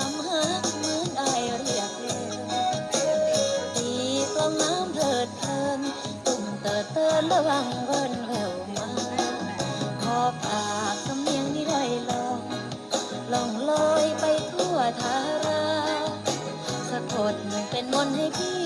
อำเภอเหมือนไอรียตีกลองน้ำเถิดเพลินตุ่มเติดเตินระวังเวินแววมาขอปากสำเนียงนี่ได้ลองลองลอยไปทั่วทาราสะกดมันเป็นมนให้พี่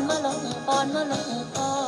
อนมาลงปอนมาลงปอน